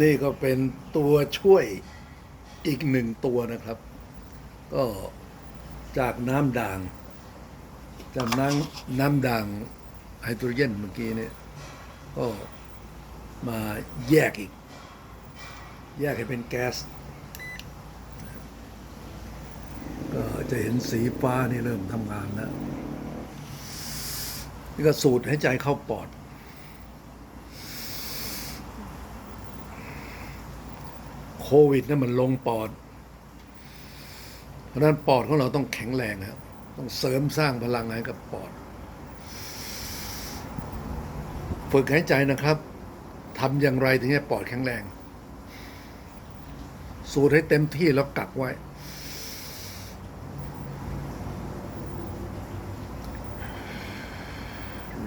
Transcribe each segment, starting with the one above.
นี่ก็เป็นตัวช่วยอีกหนึ่งตัวนะครับ ก็จากน้ำด่าง จากน้ำน้ำด่างไฮโดรเจนเมื่อกี้เนี่ยก็มาแยกอีก แยกให้เป็นแก๊ส ก็จะเห็นสีฟ้านี่เริ่มทำงานแล้วนี่ก็สูดให้ใจเข้าปอด โควิดนั่นมันลงปอด เพราะนั้นปอดของเราต้องแข็งแรงครับต้องเสริมสร้างพลังให้กับปอด ฝึกหายใจนะครับทำอย่างไรถึงให้ปอดแข็งแรง สูดให้เต็มที่แล้วกักไว้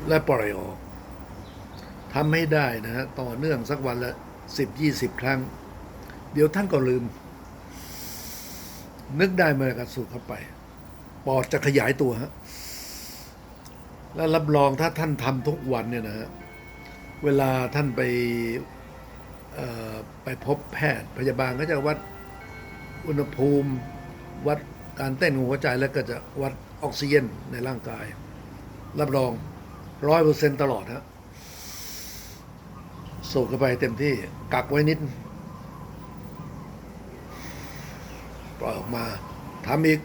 และปล่อยออกทำให้ได้นะฮะต่อเนื่องสักวันละสิบยี่สิบครั้ง เดี๋ยวท่านก็ลืม นึกได้เมื่อไหร่ก็สูดเข้าไป ปอดจะขยายตัวฮะแล้วรับรองถ้าท่านทำทุกวันเนี่ยนะฮะเวลาท่านไปไปพบแพทย์พยาบาลก็จะวัดอุณหภูมิ วัดการเต้นของหัวใจแล้วก็จะวัดออกซิเจนในร่างกาย รับรองร้อยเปอร์เซ็นตลอดฮะสูดเข้าไปเต็มที่กักไว้นิด ปล่อยออกมาทำอีก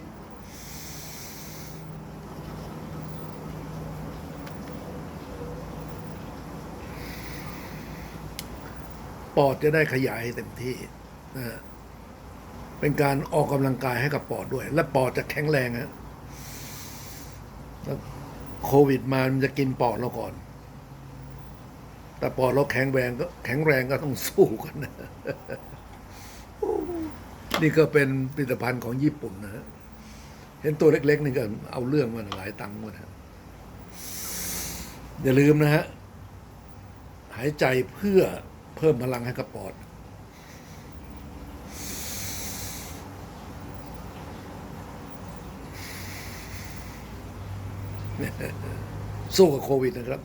ปอดจะได้ขยายให้เต็มที่นะเป็นการออกกำลังกายให้กับปอดด้วย และปอดจะแข็งแรงฮะโควิดมามันจะกินปอดเราก่อน แต่ปอดเราแข็งแรงก็แข็งแรงก็ต้องสู้กันนะ นี่ก็เป็นผลิตภัณฑ์ของญี่ปุ่นนะฮะ เห็นตัวเล็ก ๆ นี่ก็เอาเรื่องมันหลายตังค์หมดฮะ อย่าลืมนะฮะ หายใจเพื่อเพิ่มพลังให้กับปอด สู้กับโควิดนะครับ